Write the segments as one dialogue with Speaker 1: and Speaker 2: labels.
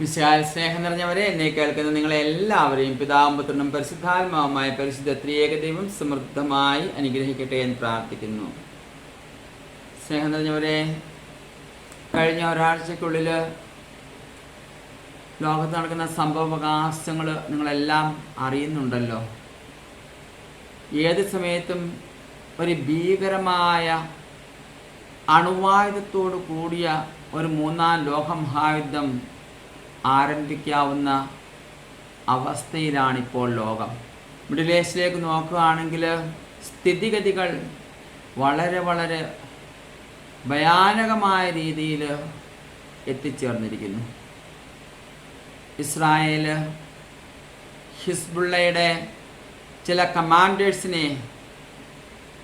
Speaker 1: വിശാൽ സ്നേഹം നിറഞ്ഞവരെ എന്നെ കേൾക്കുന്ന നിങ്ങളെ എല്ലാവരെയും പിതാമ്പുത്രനും പരിശുദ്ധാത്മാവുമായ പരിശുദ്ധ ത്രിയേക ദൈവം സമൃദ്ധമായി അനുഗ്രഹിക്കട്ടെ എന്ന് പ്രാർത്ഥിക്കുന്നു. സ്നേഹം നിറഞ്ഞവരെ കഴിഞ്ഞ ഒരാഴ്ചക്കുള്ളിൽ ലോകത്ത് നടക്കുന്ന സംഭവവികാസങ്ങൾ നിങ്ങളെല്ലാം അറിയുന്നുണ്ടല്ലോ. ഏത് സമയത്തും ഒരു ഭീകരമായ അണുവായുധത്തോടു കൂടിയ ഒരു മൂന്നാം ലോകമഹായുദ്ധം ആരംഭിക്കാവുന്ന അവസ്ഥയിലാണിപ്പോൾ ലോകം. മിഡിൽ ഈസ്റ്റിലേക്ക് നോക്കുകയാണെങ്കിൽ സ്ഥിതിഗതികൾ വളരെ വളരെ ഭയാനകമായ രീതിയിൽ എത്തിച്ചേർന്നിരിക്കുന്നു. ഇസ്രായേൽ ഹിസ്ബുള്ളയുടെ ചില കമാൻഡേഴ്സിനെ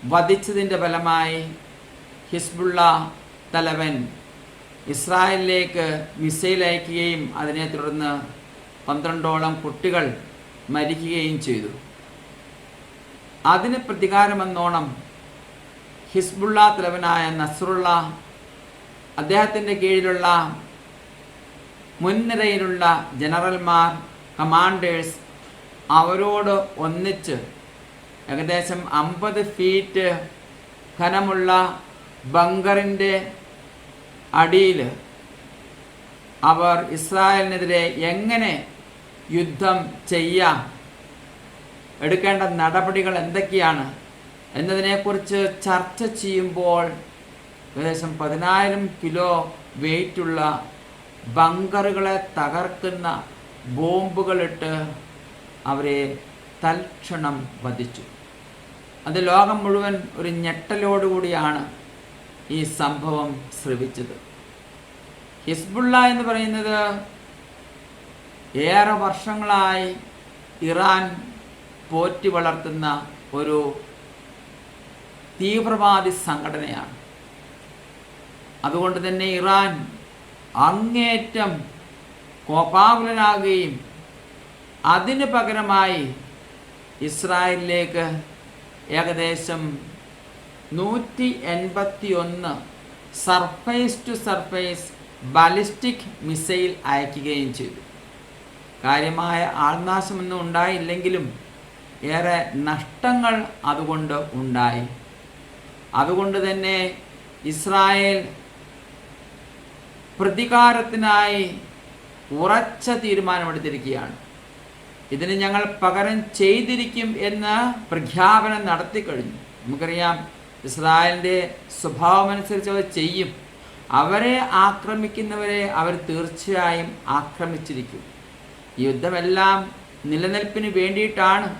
Speaker 1: വധിച്ചതിന്റെ ഫലമായി ഹിസ്ബുള്ള തലവൻ ഇസ്രായേലിലേക്ക് മിസൈൽ അയക്കുകയും അതിനെ തുടർന്ന് പന്ത്രണ്ടോളം കുട്ടികൾ മരിക്കുകയും ചെയ്തു. അതിന് പ്രതികാരമെന്നോണം ഹിസ്ബുള്ള തലവനായ നസറുള്ള അദ്ദേഹത്തിന്റെ കീഴിലുള്ള മുൻനിരയിലുള്ള ജനറൽമാർ കമാൻഡേഴ്സ് അവരോട് ഒന്നിച്ച് ഏകദേശം അമ്പത് ഫീറ്റ് ഘനമുള്ള ബങ്കറിന്റെ അടിയിൽ അവർ ഇസ്രായേലിനെതിരെ എങ്ങനെ യുദ്ധം ചെയ്യാം? എടുക്കേണ്ട നടപടികൾ എന്തൊക്കെയാണ്? എന്നതിനെക്കുറിച്ച് ചർച്ച ചെയ്യുമ്പോൾ ഏകദേശം പതിനായിരം കിലോ വെയിറ്റുള്ള ബങ്കറുകളെ തകർക്കുന്ന ബോംബുകളിട്ട് അവരെ തൽക്ഷണം വധിച്ചു. അത് ലോകം മുഴുവൻ ഒരു ഞെട്ടലോടുകൂടിയാണ്. ഈ സംഭവം ശ്രവിച്ചത്. ഹിസ്ബുള്ള എന്ന് പറയുന്നത് ഏറെ വർഷങ്ങളായി ഇറാൻ പോറ്റി വളർത്തുന്ന ഒരു തീവ്രവാദി സംഘടനയാണ്. അതുകൊണ്ട് തന്നെ ഇറാൻ അങ്ങേറ്റം കോപാകുലനാകുകയും അതിന് പകരമായി ഇസ്രായേലിലേക്ക് ഏകദേശം നൂറ്റി എൺപത്തി ഒന്ന് surface to surface ballistic missile അയക്കുകയും ചെയ്തു. കാര്യമായ ആൾനാശമൊന്നും ഉണ്ടായില്ലെങ്കിലും ഏറെ നഷ്ടങ്ങൾ അതുകൊണ്ട് ഉണ്ടായി. അതുകൊണ്ട് തന്നെ ഇസ്രായേൽ പ്രതികാരത്തിനായി ഉറച്ച തീരുമാനമെടുത്തിരിക്കുകയാണ്. ഇതിന് ഞങ്ങൾ പകരം ചെയ്തിരിക്കും എന്ന് പ്രഖ്യാപനം നടത്തിക്കഴിഞ്ഞു. നമുക്കറിയാം ഇസ്രായേലിന്റെ സ്വഭാവമനുസരിച്ച് അവർ ചെയ്യും. അവരെ ആക്രമിക്കുന്നവരെ അവർ തീർച്ചയായും ആക്രമിച്ചിരിക്കും. യുദ്ധമെല്ലാം നിലനിൽപ്പിന് വേണ്ടിയിട്ടാണ്.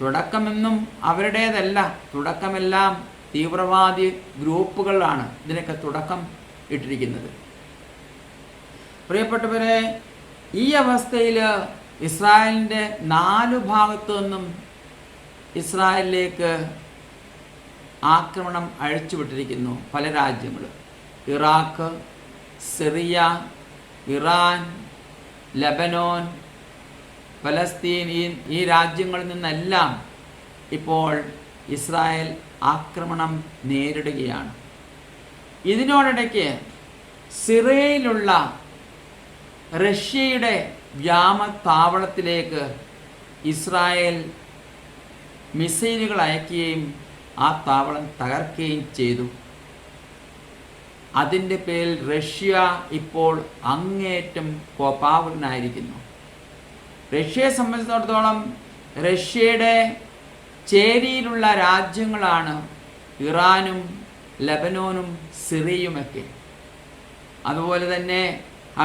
Speaker 1: തുടക്കമെന്നും അവരുടേതല്ല. തുടക്കമെല്ലാം തീവ്രവാദി ഗ്രൂപ്പുകളാണ് ഇതിനൊക്കെ തുടക്കം ഇട്ടിരിക്കുന്നത്. പ്രിയപ്പെട്ടവരെ ഈ അവസ്ഥയിൽ ഇസ്രായേലിന്റെ നാലു ഭാഗത്തു നിന്നും ഇസ്രായേലിലേക്ക് ആക്രമണം അഴിച്ചുവിട്ടിരിക്കുന്നു പല രാജ്യങ്ങളും. ഇറാഖ് സിറിയ ഇറാൻ ലബനോൻ ഫലസ്തീൻ ഈ ഈ രാജ്യങ്ങളിൽ നിന്നെല്ലാം ഇപ്പോൾ ഇസ്രായേൽ ആക്രമണം നേരിടുകയാണ്. ഇതിനോടിടയ്ക്ക് സിറിയയിലുള്ള റഷ്യയുടെ വ്യാമത്താവളത്തിലേക്ക് ഇസ്രായേൽ മിസൈലുകൾ അയക്കുകയും ആ താവളം തകർക്കുകയും ചെയ്തു. അതിന്റെ പേരിൽ റഷ്യ ഇപ്പോൾ അങ്ങേറ്റം കോപാവനായിരിക്കുന്നു റഷ്യയെ സംബന്ധിച്ചിടത്തോളം റഷ്യയുടെ ചേരിയിലുള്ള രാജ്യങ്ങളാണ് ഇറാനും ലബനോനും സിറിയുമൊക്കെ. അതുപോലെ തന്നെ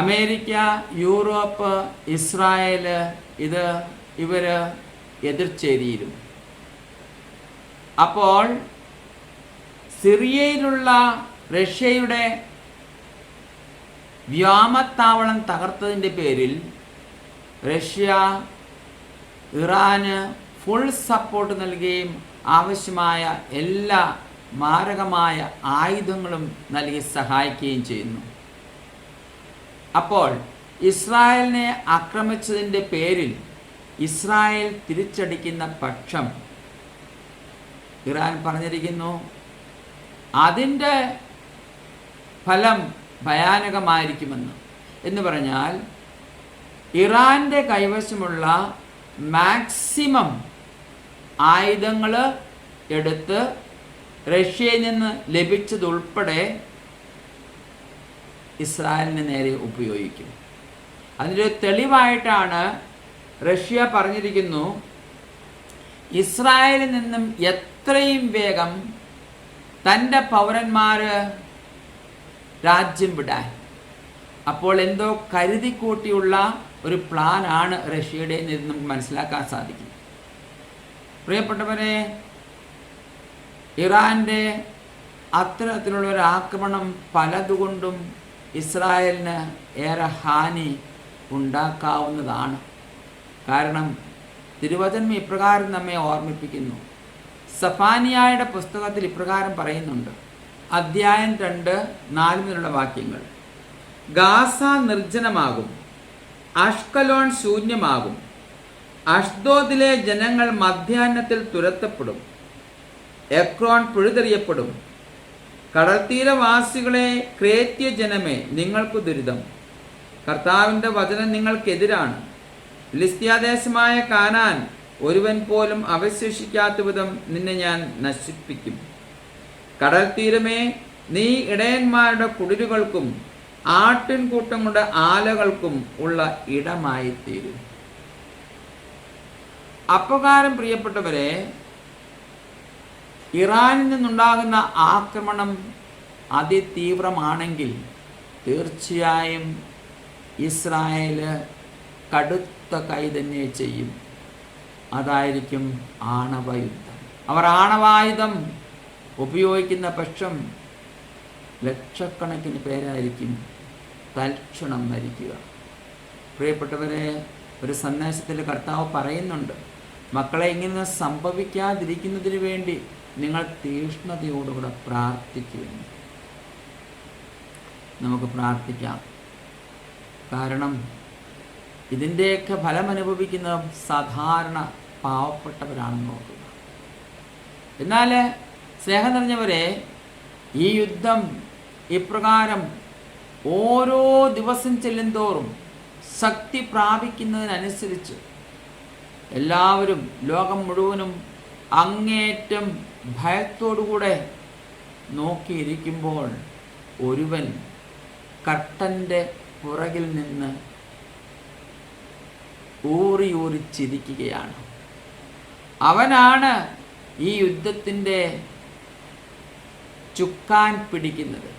Speaker 1: അമേരിക്ക യൂറോപ്പ് ഇസ്രായേൽ ഇത് ഇവർ എതിർചേരിയിലും അപ്പോൾ സിറിയയിലുള്ള റഷ്യയുടെ വ്യോമത്താവളം തകർത്തതിന്റെ പേരിൽ റഷ്യ ഇറാന് ഫുൾ സപ്പോർട്ട് നൽകുകയും ആവശ്യമായ എല്ലാ മാരകമായ ആയുധങ്ങളും നൽകി സഹായിക്കുകയും ചെയ്യുന്നു. അപ്പോൾ ഇസ്രായേലിനെ ആക്രമിച്ചതിന്റെ പേരിൽ ഇസ്രായേൽ തിരിച്ചടിക്കുന്ന പക്ഷം ഇറാൻ പറഞ്ഞിരിക്കുന്നു. അതിന്റെ ഫലം ഭയാനകമായിരിക്കുമെന്ന്. എന്ന് പറഞ്ഞാൽ ഇറാന്റെ കൈവശമുള്ള മാക്സിമം ആയുധങ്ങൾ എടുത്ത് റഷ്യയിൽ നിന്ന് ലഭിച്ചതുൾപ്പെടെ ഇസ്രായേലിന് നേരെ ഉപയോഗിക്കും. അതിന്റെ തെളിവായിട്ടാണ് റഷ്യ പറഞ്ഞിരിക്കുന്നു ഇസ്രായേലിൽ നിന്നും എത്രയും വേഗം തന്റെ പൗരന്മാർ രാജ്യം വിടാൻ. അപ്പോൾ എന്തോ കരുതിക്കൂട്ടിയുള്ള ഒരു പ്ലാനാണ് റഷ്യയുടെ എന്ന് നമുക്ക് മനസ്സിലാക്കാൻ സാധിക്കും. പ്രിയപ്പെട്ടവരെ ഇറാന്റെ അത്തരത്തിലുള്ള ഒരു ആക്രമണം പലതുകൊണ്ടും ഇസ്രായേലിന് ഏറെ ഹാനി ഉണ്ടാക്കാവുന്നതാണ്. കാരണം തിരുവചനം ഇപ്രകാരം നമ്മെ ഓർമ്മിപ്പിക്കുന്നു. സഫാനിയായുടെ പുസ്തകത്തിൽ ഇപ്രകാരം പറയുന്നുണ്ട്. അധ്യായം രണ്ട് നാല് മുതലുള്ള വാക്യങ്ങൾ. ഗാസ നിർജനമാകും. അഷ്കലോൺ ശൂന്യമാകും. അഷ്ദോദിലെ ജനങ്ങൾ മധ്യാഹ്നത്തിൽ തുരത്തപ്പെടും. എക്രോൺ പിഴുതെറിയപ്പെടും. കടൽത്തീരവാസികളെ ക്രേത്യ ജനമേ നിങ്ങൾക്ക് ദുരിതം. കർത്താവിന്റെ വചനം നിങ്ങൾക്കെതിരാണ്. ഫിലിസ്ത്യാദേശമായ കാനാൻ ഒരുവൻ പോലും അവശേഷിക്കാത്ത വിധം നിന്നെ ഞാൻ നശിപ്പിക്കും. കടൽ തീരമേ നീ ഇടയന്മാരുടെ കുടിലുകൾക്കും ആട്ടിൻകൂട്ടം കൊണ്ട് ആലകൾക്കും ഉള്ള ഇടമായി തീരും അപ്രകാരം പ്രിയപ്പെട്ടവരെ ഇറാനിൽ നിന്നുണ്ടാകുന്ന ആക്രമണം അതിതീവ്രമാണെങ്കിൽ തീർച്ചയായും ഇസ്രായേൽ കടുത്ത കൈ തന്നെ ചെയ്യും. അതായിരിക്കും ആണവയുദ്ധം. അവർ ആണവായുധം ഉപയോഗിക്കുന്ന പക്ഷം ലക്ഷക്കണക്കിന് പേരായിരിക്കും തൽക്ഷണം മരിക്കുക. പ്രിയപ്പെട്ടവരെ ഒരു സന്ദേശത്തിൽ കർത്താവ് പറയുന്നുണ്ട് മക്കളെ ഇങ്ങനെ സംഭവിക്കാതിരിക്കുന്നതിന് വേണ്ടി നിങ്ങൾ തീഷ്ണതയോടുകൂടെ പ്രാർത്ഥിക്കുന്നു നമുക്ക് പ്രാർത്ഥിക്കാം. കാരണം ഇതിന്റെയൊക്കെ ഫലം അനുഭവിക്കുന്ന സാധാരണ പാവപ്പെട്ടവരാണെന്ന് നോക്കുക എന്നാൽ സ്നേഹം നിറഞ്ഞവരെ ഈ യുദ്ധം ഇപ്രകാരം ഓരോ ദിവസം ചെല്ലുന്തോറും ശക്തി പ്രാപിക്കുന്നതിനനുസരിച്ച് എല്ലാവരും ലോകം മുഴുവനും അങ്ങേറ്റം ഭയത്തോടുകൂടെ നോക്കിയിരിക്കുമ്പോൾ ഒരുവൻ കർട്ടന്റെ പുറകിൽ നിന്ന് ഊറി ഊറി ചിരിക്കുകയാണ് അവനാണ് ഈ യുദ്ധത്തിന്റെ ചുക്കാൻ പിടിക്കുന്നത്.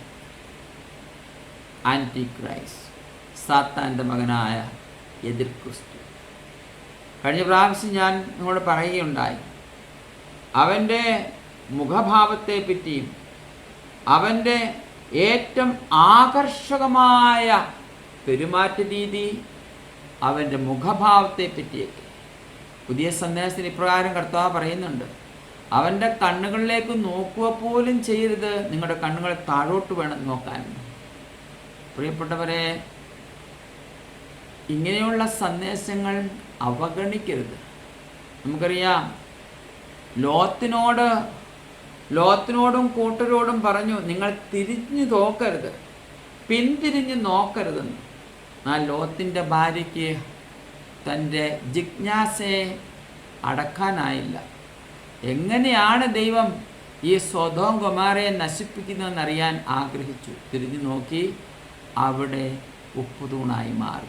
Speaker 1: ആന്റി ക്രൈസ്റ്റ് സാത്താന്റെ മകനായ എതിർ ക്രിസ്തു കഴിഞ്ഞ പ്രാവശ്യം ഞാൻ നിങ്ങളോട് പറയുകയുണ്ടായി അവന്റെ മുഖഭാവത്തെ പറ്റിയും അവന്റെ ഏറ്റവും ആകർഷകമായ പെരുമാറ്റ രീതി അവന്റെ മുഖഭാവത്തെ പറ്റിയൊക്കെ പുതിയ സന്ദേശത്തിൽ ഇപ്രകാരം കർത്താവ് പറയുന്നുണ്ട് അവന്റെ കണ്ണുകളിലേക്ക് നോക്കുക പോലും ചെയ്യരുത്. നിങ്ങളുടെ കണ്ണുകളെ താഴോട്ട് വേണം നോക്കാൻ. പ്രിയപ്പെട്ടവരെ ഇങ്ങനെയുള്ള സന്ദേശങ്ങൾ അവഗണിക്കരുത്. നമുക്കറിയാം ലോത്തിനോട് ലോത്തിനോടും കൂട്ടരോടും പറഞ്ഞു നിങ്ങൾ തിരിഞ്ഞു നോക്കരുത്. പിന്തിരിഞ്ഞ് നോക്കരുതെന്ന്. ആ ലോത്തിന്റെ ഭാര്യയ്ക്ക് തന്റെ ജിജ്ഞാസയെ അടക്കാനായില്ല. എങ്ങനെയാണ് ദൈവം ഈ സ്വതോം കുമാരയെ നശിപ്പിക്കുന്നതെന്നറിയാൻ ആഗ്രഹിച്ചു. തിരിഞ്ഞു നോക്കി അവിടെ ഉപ്പുതൂണായി മാറി.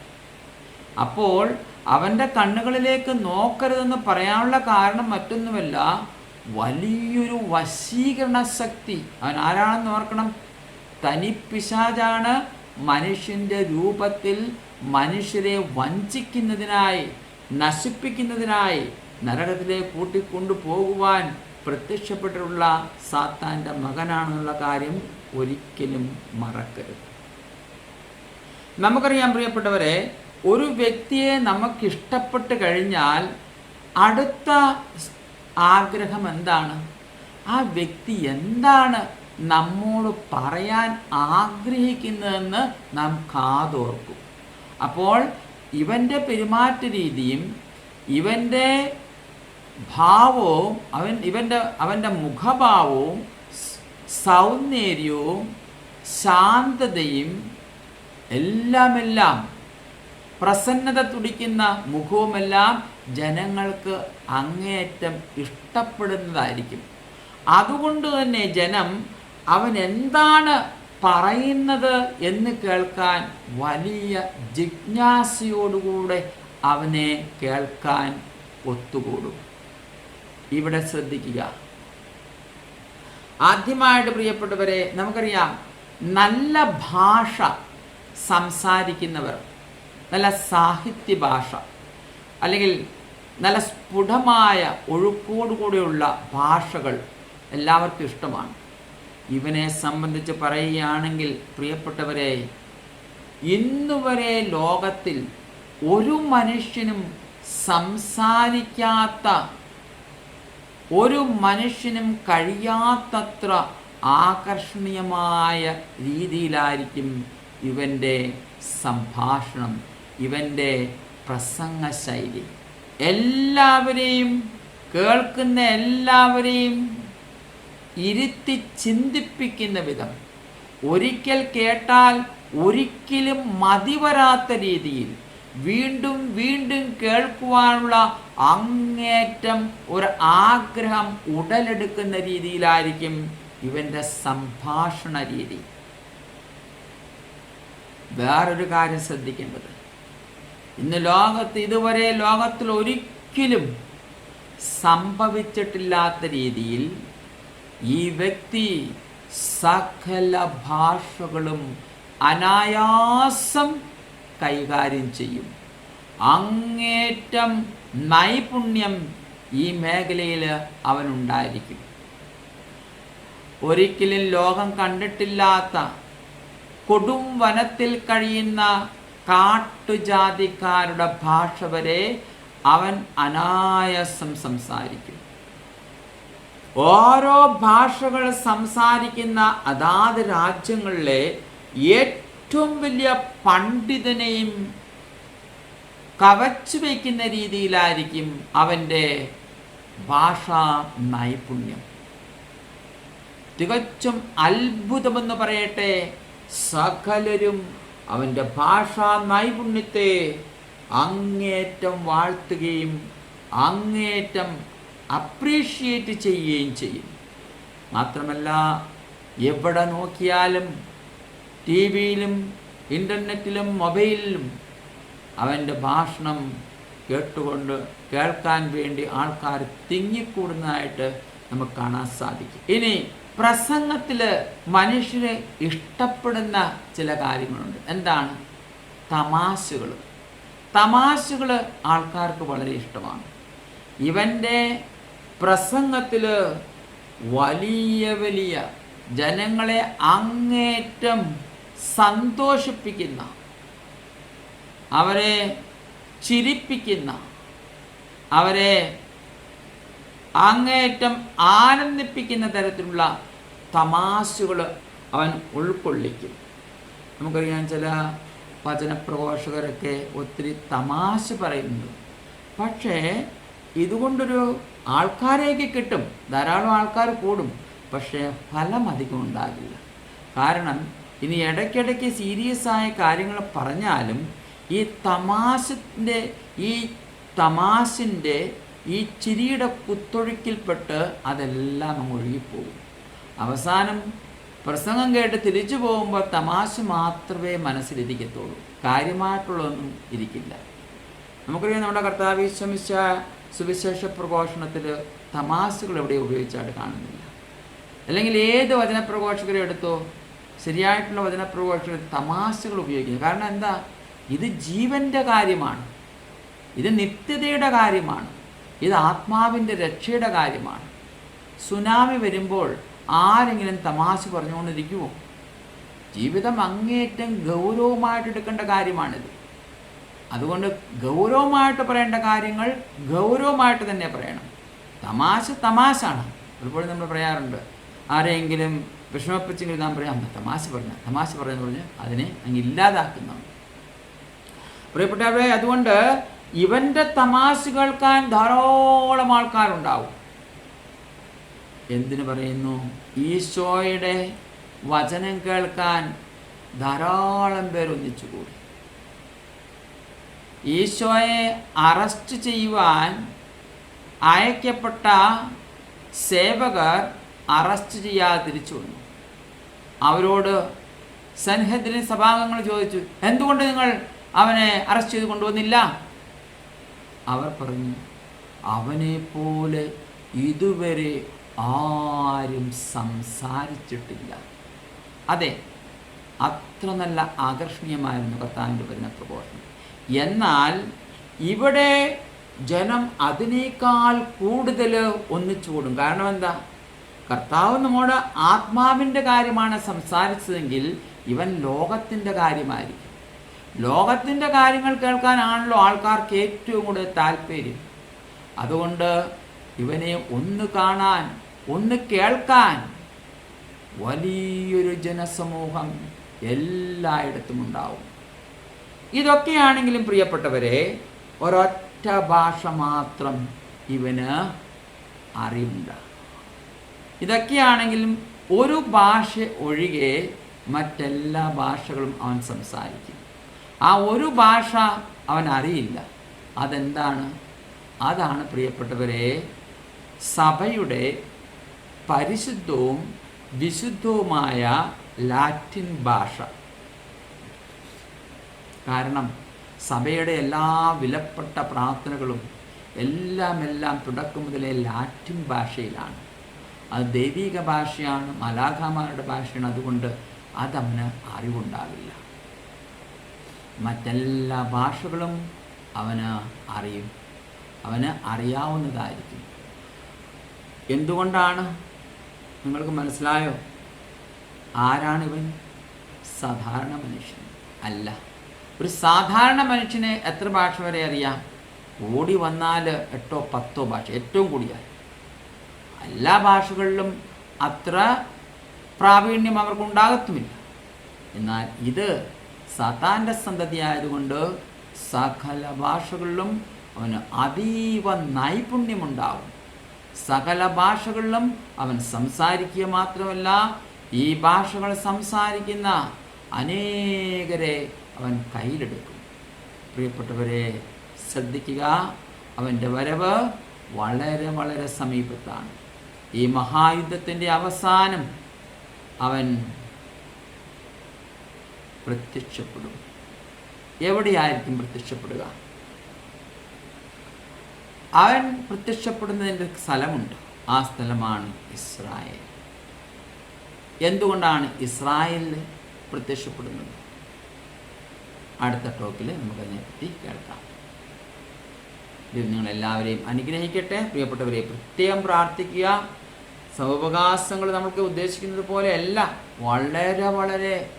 Speaker 1: അപ്പോൾ അവന്റെ കണ്ണുകളിലേക്ക് നോക്കരുതെന്ന് പറയാനുള്ള കാരണം മറ്റൊന്നുമല്ല വലിയൊരു വശീകരണ ശക്തി അവൻ ആരാണെന്ന് ഓർക്കണം? തനിപ്പിശാചാണ് മനുഷ്യന്റെ രൂപത്തിൽ മനുഷ്യരെ വഞ്ചിക്കുന്നതിനായി നശിപ്പിക്കുന്നതിനായി നരകത്തിലേക്ക് കൂട്ടിക്കൊണ്ടുപോകുവാൻ പ്രത്യക്ഷപ്പെട്ടിട്ടുള്ള സാത്താന്റെ മകനാണെന്നുള്ള കാര്യം ഒരിക്കലും മറക്കരുത്. നമുക്കറിയാം പ്രിയപ്പെട്ടവരെ ഒരു വ്യക്തിയെ നമുക്കിഷ്ടപ്പെട്ട് കഴിഞ്ഞാൽ അടുത്ത ആഗ്രഹം എന്താണ്? ആ വ്യക്തി എന്താണ് നമ്മോട് പറയാൻ ആഗ്രഹിക്കുന്നതെന്ന് നാം കാതോർക്കും. അപ്പോൾ ഇവന്റെ പെരുമാറ്റ രീതിയും ഇവന്റെ ഭാവവും അവൻ ഇവന്റെ അവന്റെ മുഖഭാവവും സൗന്ദര്യവും ശാന്തതയും എല്ലാമെല്ലാം പ്രസന്നത തുടിക്കുന്ന മുഖവുമെല്ലാം ജനങ്ങൾക്ക് അങ്ങേയറ്റം ഇഷ്ടപ്പെടുന്നതായിരിക്കും. അതുകൊണ്ട് തന്നെ ജനം അവൻ എന്താണ് പറയുന്നത് എന്ന് കേൾക്കാൻ വലിയ ജിജ്ഞാസയോടുകൂടെ അവനെ കേൾക്കാൻ ഒത്തുകൂടും. ഇവിടെ ശ്രദ്ധിക്കുക. ആദ്യമായിട്ട് പ്രിയപ്പെട്ടവരെ നമുക്കറിയാം നല്ല ഭാഷ സംസാരിക്കുന്നവർ നല്ല സാഹിത്യ ഭാഷ അല്ലെങ്കിൽ നല്ല സ്ഫുടമായ ഒഴുക്കോടുകൂടിയുള്ള ഭാഷകൾ എല്ലാവർക്കും ഇഷ്ടമാണ്. ഇവനെ സംബന്ധിച്ച് പറയുകയാണെങ്കിൽ പ്രിയപ്പെട്ടവരെ ഇന്നുവരെ ലോകത്തിൽ ഒരു മനുഷ്യനും സംസാരിക്കാത്ത ഒരു മനുഷ്യനും കഴിയാത്തത്ര ആകർഷണീയമായ രീതിയിലായിരിക്കും ഇവന്റെ സംഭാഷണം ഇവന്റെ പ്രസംഗ ശൈലി എല്ലാവരെയും കേൾക്കുന്ന എല്ലാവരെയും ഇരുത്തി ചിന്തിപ്പിക്കുന്ന വിധം. ഒരിക്കൽ കേട്ടാൽ ഒരിക്കലും മതിവരാത്ത രീതിയിൽ വീണ്ടും വീണ്ടും കേൾക്കുവാനുള്ള അങ്ങേറ്റം ഒരു ആഗ്രഹം ഉടലെടുക്കുന്ന രീതിയിലായിരിക്കും ഇവന്റെ സംഭാഷണ രീതി. വേറൊരു കാര്യം ശ്രദ്ധിക്കേണ്ടത്. ഇന്ന് ലോകത്ത് ഇതുവരെ ലോകത്തിൽ ഒരിക്കലും സംഭവിച്ചിട്ടില്ലാത്ത രീതിയിൽ ഈ വ്യക്തി സകല ഭാഷകളും അനായാസം കൈകാര്യം ചെയ്യും. അങ്ങേറ്റം നൈപുണ്യം ഈ മേഖലയിൽ അവനുണ്ടായിരിക്കും. ഒരിക്കലും ലോകം കണ്ടിട്ടില്ലാത്ത കൊടും വനത്തിൽ കഴിയുന്ന കാട്ടുജാതിക്കാരുടെ ഭാഷ വരെ അവൻ അനായാസം സംസാരിക്കും. ഓരോ ഭാഷകൾ സംസാരിക്കുന്ന അതാത് രാജ്യങ്ങളിലെ ഏറ്റവും വലിയ പണ്ഡിതനെയും കവച്ചു വയ്ക്കുന്ന രീതിയിലായിരിക്കും അവന്റെ ഭാഷാ നൈപുണ്യം. തികച്ചും അത്ഭുതമെന്ന് പറയട്ടെ സകലരും അവന്റെ ഭാഷാ നൈപുണ്യത്തെ അങ്ങേറ്റം വാഴ്ത്തുകയും അങ്ങേറ്റം അപ്രീഷിയേറ്റ് ചെയ്യുകയും ചെയ്യും. മാത്രമല്ല എവിടെ നോക്കിയാലും ടി വിയിലും ഇന്റർനെറ്റിലും മൊബൈലിലും അവന്റെ ഭാഷണം കേട്ടുകൊണ്ട് കേൾക്കാൻ വേണ്ടി ആൾക്കാർ തിങ്ങിക്കൂടുന്നതായിട്ട് നമുക്ക് കാണാൻ സാധിക്കും. ഇനി പ്രസംഗത്തിൽ മനുഷ്യരെ ഇഷ്ടപ്പെടുന്ന ചില കാര്യങ്ങളുണ്ട്. എന്താണ്? തമാശകൾ. തമാശകൾ ആൾക്കാർക്ക് വളരെ ഇഷ്ടമാണ്. ഇവന്റെ പ്രസംഗത്തിൽ വലിയ വലിയ ജനങ്ങളെ അങ്ങേറ്റം സന്തോഷിപ്പിക്കുന്ന അവരെ ചിരിപ്പിക്കുന്ന അവരെ അങ്ങേറ്റം ആനന്ദിപ്പിക്കുന്ന തരത്തിലുള്ള തമാശകൾ അവൻ ഉൾക്കൊള്ളിക്കും. നമുക്കറിയാം ചില വചനപ്രഘോഷകരൊക്കെ ഒത്തിരി തമാശ പറയുന്നുണ്ട്. പക്ഷേ ഇതുകൊണ്ടൊരു ആൾക്കാരേക്ക് കിട്ടും. ധാരാളം ആൾക്കാർ കൂടും. പക്ഷേ ഫലം അധികം ഉണ്ടാകില്ല. കാരണം ഇനി ഇടയ്ക്കിടയ്ക്ക് സീരിയസ് ആയ കാര്യങ്ങൾ പറഞ്ഞാലും ഈ തമാശന്റെ ഈ തമാശന്റെ ഈ ചിരിയുടെ കുത്തൊഴുക്കിൽപ്പെട്ട് അതെല്ലാം അങ്ങ് ഒഴുകിപ്പോകും. അവസാനം പ്രസംഗം കേട്ട് തിരിച്ചു പോകുമ്പോൾ തമാശ മാത്രമേ മനസ്സിലിരിക്കത്തുള്ളൂ. കാര്യമായിട്ടുള്ളതൊന്നും ഇരിക്കില്ല. നമുക്കറിയാം നമ്മുടെ കർത്താവ് സുവിശേഷ പ്രഘോഷണത്തിൽ തമാശകൾ എവിടെ ഉപയോഗിച്ചായിട്ട് കാണുന്നില്ല അല്ലെങ്കിൽ ഏത് വചനപ്രഘോഷകരെ എടുത്തോ ശരിയായിട്ടുള്ള വചനപ്രഘോഷകർ തമാശകൾ ഉപയോഗിക്കുന്നു കാരണം എന്താ? ഇത് ജീവന്റെ കാര്യമാണ്. ഇത് നിത്യതയുടെ കാര്യമാണ്. ഇത് ആത്മാവിന്റെ രക്ഷയുടെ കാര്യമാണ്. സുനാമി വരുമ്പോൾ ആരെങ്കിലും തമാശ പറഞ്ഞുകൊണ്ടിരിക്കുമോ ജീവിതം അങ്ങേയറ്റം ഗൗരവമായിട്ട് എടുക്കേണ്ട കാര്യമാണിത്. അതുകൊണ്ട് ഗൗരവമായിട്ട് പറയേണ്ട കാര്യങ്ങൾ ഗൗരവമായിട്ട് തന്നെ പറയണം. തമാശ തമാശാണ്. പലപ്പോഴും നമ്മൾ പറയാറുണ്ട് ആരെങ്കിലും വിഷമപ്പിച്ചെങ്കിൽ നാം പറയാം തമാശ പറഞ്ഞ തമാശ പറഞ്ഞെന്ന് പറഞ്ഞ് അതിനെ അങ്ങ് ഇല്ലാതാക്കുന്നതാണ് പ്രിയപ്പെട്ടവരെ അതുകൊണ്ട് ഇവന്റെ തമാശ കേൾക്കാൻ ധാരാളം ആൾക്കാരുണ്ടാവും. എന്തിനു പറയുന്നു? ഈശോയുടെ വചനം കേൾക്കാൻ ധാരാളം പേർ ഒന്നിച്ചുകൂടി ഈശോയെ അറസ്റ്റ് ചെയ്യുവാൻ അയക്കപ്പെട്ട സേവകർ അറസ്റ്റ് ചെയ്യാതെ തിരിച്ചു വന്നു. അവരോട് സൻഹദ്രി സഭാംഗങ്ങൾ ചോദിച്ചു എന്തുകൊണ്ട് നിങ്ങൾ അവനെ അറസ്റ്റ് ചെയ്ത് കൊണ്ടുവന്നില്ല? അവർ പറഞ്ഞു അവനെ പോലെ ഇതുവരെ ആരും സംസാരിച്ചിട്ടില്ല. അതെ അത്ര നല്ല ആകർഷണീയമായിരുന്നു കർത്താവിന്റെ വരുന്ന പ്രഘോഷണം എന്നാൽ ഇവിടെ ജനം അതിനേക്കാൾ കൂടുതൽ ഒന്നിച്ചു കൂടും. കാരണം എന്താ? കർത്താവ് നമ്മോട് ആത്മാവിന്റെ കാര്യമാണ് സംസാരിച്ചതെങ്കിൽ ഇവൻ ലോകത്തിന്റെ കാര്യമായിരിക്കും. ലോകത്തിന്റെ കാര്യങ്ങൾ കേൾക്കാനാണല്ലോ ആൾക്കാർക്ക് ഏറ്റവും കൂടുതൽ താല്പര്യം. അതുകൊണ്ട് ഇവനെ ഒന്ന് കാണാൻ ഒന്ന് കേൾക്കാൻ വലിയൊരു ജനസമൂഹം എല്ലായിടത്തും ഉണ്ടാവും. ഇതൊക്കെയാണെങ്കിലും പ്രിയപ്പെട്ടവരെ ഒരൊറ്റ ഭാഷ മാത്രം ഇവന് അറിവുണ്ട് ഇതൊക്കെയാണെങ്കിലും ഒരു ഭാഷ ഒഴികെ മറ്റെല്ലാ ഭാഷകളും അവൻ സംസാരിക്കും. ആ ഒരു ഭാഷ അവൻ അറിയില്ല. അതെന്താണ്? അതാണ് പ്രിയപ്പെട്ടവരെ സഭയുടെ പരിശുദ്ധവും വിശുദ്ധവുമായ ലാറ്റിൻ ഭാഷ. കാരണം സഭയുടെ എല്ലാ വിലപ്പെട്ട പ്രാർത്ഥനകളും എല്ലാം എല്ലാം തുടക്കം മുതലേ ലാറ്റിൻ ഭാഷയിലാണ്. അത് ദൈവിക ഭാഷയാണ് മലാഖാമാരുടെ ഭാഷയാണ്. അതുകൊണ്ട് അതവന് അറിവുണ്ടാവില്ല. മറ്റെല്ലാ ഭാഷകളും അവന് അറിയും. അവന് അറിയാവുന്നതായിരിക്കും. എന്തുകൊണ്ടാണ്? നിങ്ങൾക്ക് മനസ്സിലായോ? ആരാണിവൻ? സാധാരണ മനുഷ്യൻ അല്ല. ഒരു സാധാരണ മനുഷ്യന് എത്ര ഭാഷ വരെ അറിയാം? ഓടി വന്നാൽ എട്ടോ പത്തോ ഭാഷ ഏറ്റവും കൂടിയാൽ എല്ലാ ഭാഷകളിലും അത്ര പ്രാവീണ്യം അവർക്കുണ്ടാകത്തുമില്ല എന്നാൽ ഇത് സതാന്റെ സന്തതി ആയതുകൊണ്ട് സകല ഭാഷകളിലും അവന് അതീവ നൈപുണ്യമുണ്ടാകും സകല ഭാഷകളിലും അവൻ സംസാരിക്കുക മാത്രമല്ല ഈ ഭാഷകൾ സംസാരിക്കുന്ന അനേകരെ അവൻ കയ്യിലെടുക്കും. പ്രിയപ്പെട്ടവരെ ശ്രദ്ധിക്കുക അവന്റെ വരവ് വളരെ വളരെ സമീപത്താണ്. ഈ മഹായുദ്ധത്തിന്റെ അവസാനം അവൻ പ്രത്യക്ഷപ്പെടും. എവിടെയായിരിക്കും പ്രത്യക്ഷപ്പെടുക? അവൻ പ്രത്യക്ഷപ്പെടുന്നതിന്റെ സ്ഥലമുണ്ട്. ആ സ്ഥലമാണ് ഇസ്രായേൽ. എന്തുകൊണ്ടാണ് ഇസ്രായേലിൽ പ്രത്യക്ഷപ്പെടുന്നത്? അടുത്ത ടോക്കിൽ നമുക്കതിനെപ്പറ്റി കേൾക്കാം. ദൈവം നിങ്ങളെല്ലാവരെയും അനുഗ്രഹിക്കട്ടെ. പ്രിയപ്പെട്ടവരെ പ്രത്യേകം പ്രാർത്ഥിക്കുക. സൗപകാശങ്ങൾ നമുക്ക് ഉദ്ദേശിക്കുന്നത് പോലെയല്ല വളരെ വളരെ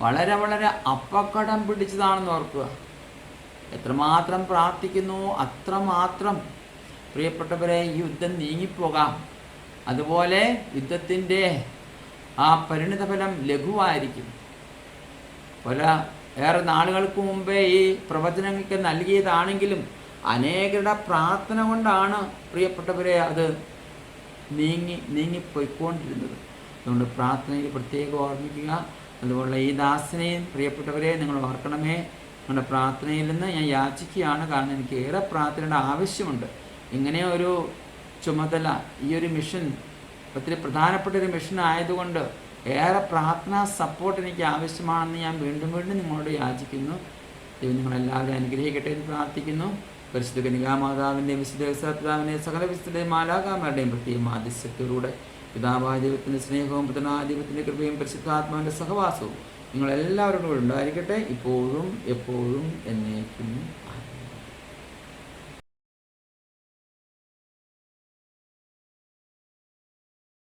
Speaker 1: വളരെ വളരെ അപ്പക്കടം പിടിച്ചതാണെന്ന് ഓർക്കുക. എത്രമാത്രം പ്രാർത്ഥിക്കുന്നു അത്രമാത്രം പ്രിയപ്പെട്ടവരെ ഈ യുദ്ധം നീങ്ങിപ്പോകാം. അതുപോലെ യുദ്ധത്തിന്റെ ആ പരിണിതഫലം ലഘുവായിരിക്കും. പല ഏറെ നാളുകൾക്ക് മുമ്പേ ഈ പ്രവചനങ്ങൾക്ക് നൽകിയതാണെങ്കിലും അനേകരുടെ പ്രാർത്ഥന കൊണ്ടാണ് പ്രിയപ്പെട്ടവരെ അത് നീങ്ങി നീങ്ങിപ്പോയിക്കൊണ്ടിരുന്നത്. അതുകൊണ്ട് പ്രാർത്ഥനയിൽ പ്രത്യേകം ഓർമ്മിക്കുക. അതുപോലെ ഈ ദാസനെയും പ്രിയപ്പെട്ടവരെ നിങ്ങൾ ഓർക്കണമേ. നിങ്ങളുടെ പ്രാർത്ഥനയിൽ നിന്ന് ഞാൻ യാചിക്കുകയാണ്. കാരണം എനിക്ക് ഏറെ പ്രാർത്ഥനയുടെ ആവശ്യമുണ്ട്. ഇങ്ങനെ ഒരു ചുമതല ഈ ഒരു മിഷൻ ഒത്തിരി പ്രധാനപ്പെട്ട ഒരു മിഷൻ ആയതുകൊണ്ട് ഏറെ പ്രാർത്ഥനാ സപ്പോർട്ട് എനിക്ക് ആവശ്യമാണെന്ന് ഞാൻ വീണ്ടും വീണ്ടും നിങ്ങളോട് യാചിക്കുന്നു. ദൈവം നിങ്ങളെല്ലാവരും അനുഗ്രഹിക്കട്ടെ എന്ന് പ്രാർത്ഥിക്കുന്നു. പരിശുദ്ധ കനികാമാതാവിന്റെയും വിശുദ്ധ പിതാവിന്റെ സകല വിശുദ്ധ മാലാകാമാരുടെയും പ്രത്യേകം ആദിശ്യത്തിലൂടെ പിതാവായ സ്നേഹവും പുതനാധിപത്തിന്റെ കൃപയും പരിശുദ്ധാത്മാവിന്റെ സഹവാസവും നിങ്ങളെല്ലാവരോടും കൂടെ ഉണ്ടായിരിക്കട്ടെ. ഇപ്പോഴും എപ്പോഴും എന്നേക്കും.